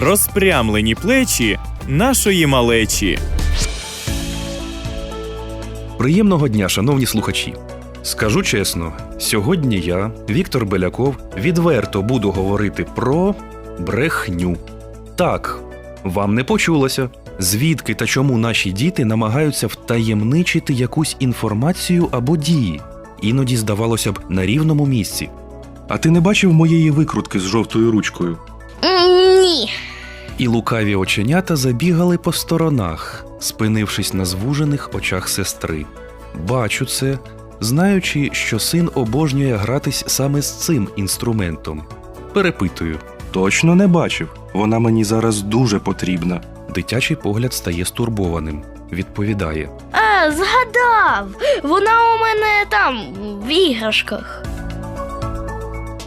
розпрямлені плечі нашої малечі. Приємного дня, шановні слухачі. Скажу чесно, сьогодні я, Віктор Беляков, відверто буду говорити про брехню. Так, вам не почулося. Звідки та чому наші діти намагаються втаємничити якусь інформацію або дії, іноді здавалося б на рівному місці. А ти не бачив моєї викрутки з жовтою ручкою? Ні. І лукаві оченята забігали по сторонах, спинившись на звужених очах сестри. Бачу це, знаючи, що син обожнює гратись саме з цим інструментом. Перепитую. Точно не бачив. Вона мені зараз дуже потрібна. Дитячий погляд стає стурбованим. Відповідає: А, згадав! Вона у мене там в іграшках.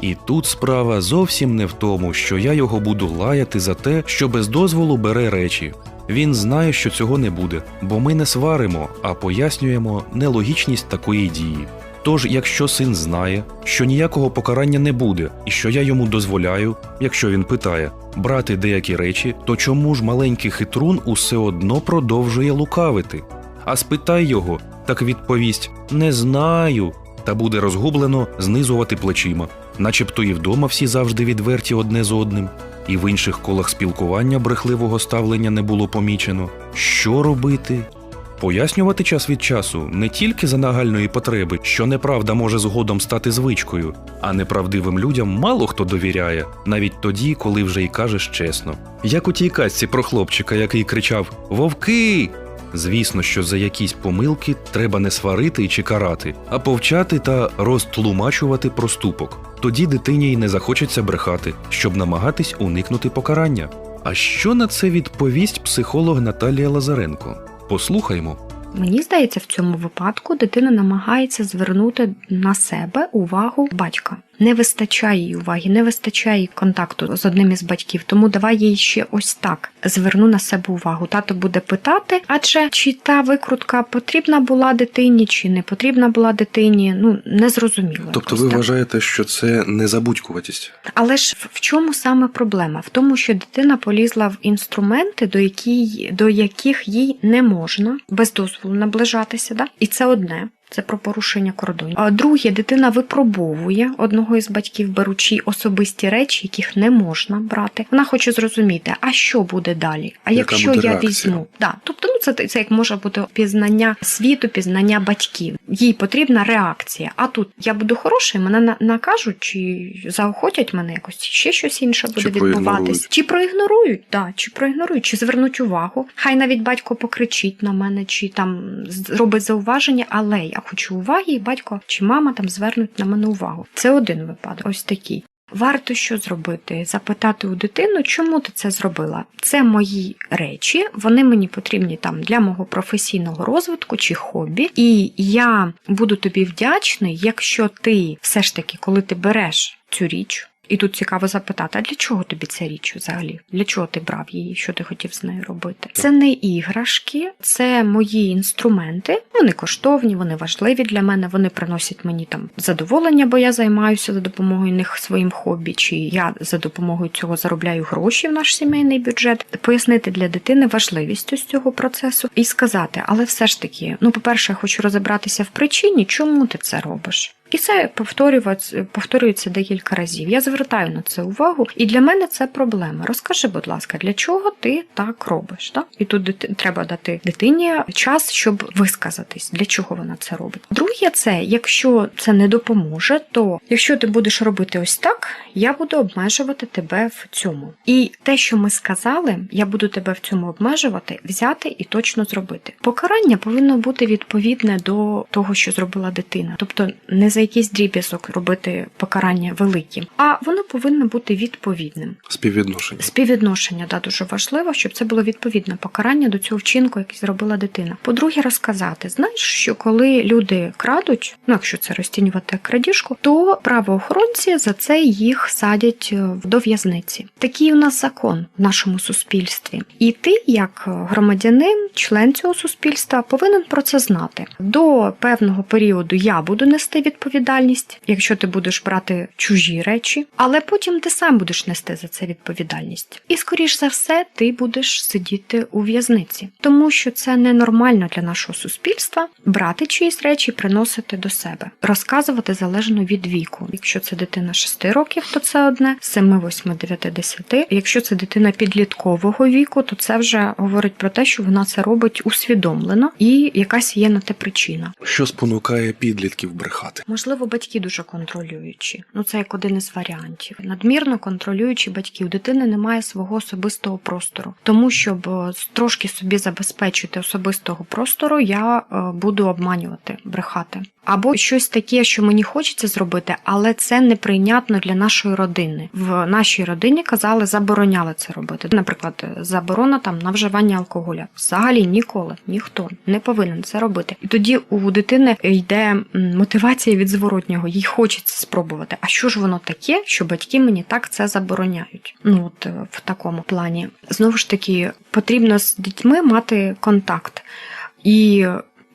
І тут справа зовсім не в тому, що я його буду лаяти за те, що без дозволу бере речі. Він знає, що цього не буде, бо ми не сваримо, а пояснюємо нелогічність такої дії. Тож, якщо син знає, що ніякого покарання не буде, і що я йому дозволяю, якщо він питає, брати деякі речі, то чому ж маленький хитрун усе одно продовжує лукавити? А спитай його, так відповість не знаю, та буде розгублено знизувати плечима, начебто і вдома всі завжди відверті одне з одним, і в інших колах спілкування брехливого ставлення не було помічено. Що робити? Пояснювати час від часу не тільки за нагальної потреби, що неправда може згодом стати звичкою, а неправдивим людям мало хто довіряє, навіть тоді, коли вже й кажеш чесно. Як у тій казці про хлопчика, який кричав Вовки! Звісно, що за якісь помилки треба не сварити чи карати, а повчати та розтлумачувати проступок. Тоді дитині й не захочеться брехати, щоб намагатись уникнути покарання. А що на це відповість психолог Наталія Лазаренко? Послухаймо. Мені здається, в цьому випадку дитина намагається звернути на себе увагу батька. Не вистачає їй уваги, не вистачає їй контакту з одним із батьків. Тому давай їй ще ось так зверну на себе увагу. Тато буде питати, адже чи та викрутка потрібна була дитині, чи не потрібна була дитині. Ну не зрозуміло. Тобто якось так. вважаєте, що це незабудькуватість? Але ж в- в чому саме проблема? В тому, що дитина полізла в інструменти, до, які, до яких їй не можна без дозволу наближатися, да? і це одне. Це про порушення кордонів. А друге, дитина випробовує одного із батьків, беручи особисті речі, яких не можна брати. Вона хоче зрозуміти, а що буде далі? А Яка якщо я реакція? візьму? Да. Тобто, ну це, це як може бути пізнання світу, пізнання батьків. Їй потрібна реакція. А тут я буду хороший, мене накажуть, чи заохотять мене якось, ще щось інше буде Чи відбуватись. Чи проігнорують, да, чи проігнорують, чи звернуть увагу. Хай навіть батько покричить на мене, чи там зробить зауваження, але хочу уваги, і батько чи мама там звернуть на мене увагу. Це один випадок, ось такий. Варто що зробити? Запитати у дитину, чому ти це зробила? Це мої речі, вони мені потрібні там для мого професійного розвитку чи хобі. І я буду тобі вдячний, якщо ти все ж таки, коли ти береш цю річ. І тут цікаво запитати, а для чого тобі ця річ взагалі? Для чого ти брав її? Що ти хотів з нею робити? Це не іграшки, це мої інструменти. Вони коштовні, вони важливі для мене. Вони приносять мені там задоволення, бо я займаюся за допомогою них своїм хобі, чи я за допомогою цього заробляю гроші в наш сімейний бюджет. Пояснити для дитини важливість ось цього процесу і сказати, але все ж таки, ну, по-перше, я хочу розібратися в причині, чому ти це робиш. І це повторюється, декілька разів. Я звертаю на це увагу, і для мене це проблема. Розкажи, будь ласка, для чого ти так робиш? Так? І тут дити- треба дати дитині час, щоб висказатись, для чого вона це робить. Друге, це якщо це не допоможе, то якщо ти будеш робити ось так, я буду обмежувати тебе в цьому. І те, що ми сказали, я буду тебе в цьому обмежувати, взяти і точно зробити. Покарання повинно бути відповідне до того, що зробила дитина, тобто не за якийсь дріб'язок робити покарання великим, а воно повинно бути відповідним. Співвідношення. Співвідношення да, дуже важливо, щоб це було відповідне покарання до цього вчинку, який зробила дитина. По-друге, розказати. Знаєш, що коли люди крадуть, ну якщо це розцінювати як крадіжку, то правоохоронці за це їх садять е, до в'язниці. Такий у нас закон в нашому суспільстві. І ти, як громадянин, член цього суспільства, повинен про це знати. До певного періоду я буду нести відповідальність. Відповідальність, якщо ти будеш брати чужі речі, але потім ти сам будеш нести за це відповідальність. І скоріш за все, ти будеш сидіти у в'язниці, тому що це ненормально для нашого суспільства брати чиїсь речі, приносити до себе, розказувати залежно від віку. Якщо це дитина 6 років, то це одне, 7, 8, 9, 10. Якщо це дитина підліткового віку, то це вже говорить про те, що вона це робить усвідомлено і якась є на те причина. Що спонукає підлітків брехати? Можливо, батьки дуже контролюючі. Ну це як один із варіантів. Надмірно контролюючі батьки. У дитини немає свого особистого простору. Тому щоб е, трошки собі забезпечити особистого простору, я е, буду обманювати, брехати. Або щось таке, що мені хочеться зробити, але це неприйнятно для нашої родини. В нашій родині казали, забороняли це робити. Наприклад, заборона там на вживання алкоголя. Взагалі ніколи ніхто не повинен це робити. І тоді у дитини йде мотивація від зворотнього, їй хочеться спробувати. А що ж воно таке, що батьки мені так це забороняють? Ну от е, в такому плані. Знову ж таки, потрібно з дітьми мати контакт. І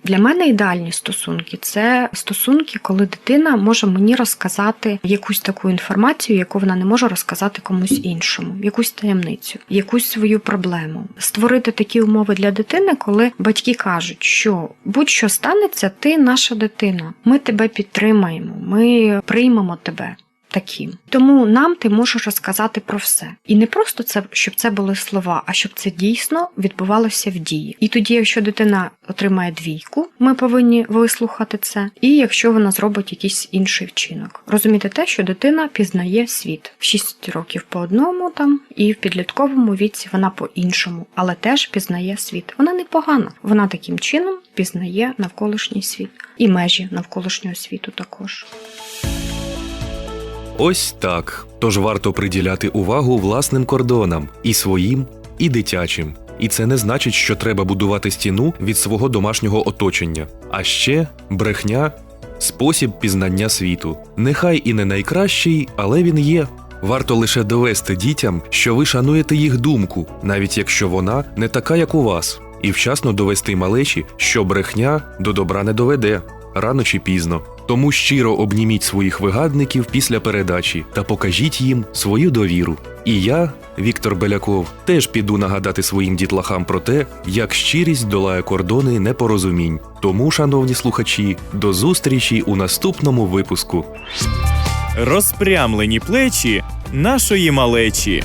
для мене ідеальні стосунки це стосунки, коли дитина може мені розказати якусь таку інформацію, яку вона не може розказати комусь іншому, якусь таємницю, якусь свою проблему. Створити такі умови для дитини, коли батьки кажуть, що будь-що станеться, ти наша дитина. Ми тебе підтримаємо, ми приймемо тебе. Таким тому нам ти можеш розказати про все, і не просто це, щоб це були слова, а щоб це дійсно відбувалося в дії. І тоді, якщо дитина отримає двійку, ми повинні вислухати це. І якщо вона зробить якийсь інший вчинок, розуміти те, що дитина пізнає світ в 6 років по одному, там і в підлітковому віці вона по іншому, але теж пізнає світ. Вона непогана. Вона таким чином пізнає навколишній світ і межі навколишнього світу також. Ось так. Тож варто приділяти увагу власним кордонам і своїм, і дитячим. І це не значить, що треба будувати стіну від свого домашнього оточення. А ще брехня спосіб пізнання світу. Нехай і не найкращий, але він є. Варто лише довести дітям, що ви шануєте їх думку, навіть якщо вона не така, як у вас, і вчасно довести малечі, що брехня до добра не доведе рано чи пізно. Тому щиро обніміть своїх вигадників після передачі та покажіть їм свою довіру. І я, Віктор Беляков, теж піду нагадати своїм дітлахам про те, як щирість долає кордони непорозумінь. Тому, шановні слухачі, до зустрічі у наступному випуску. Розпрямлені плечі нашої малечі.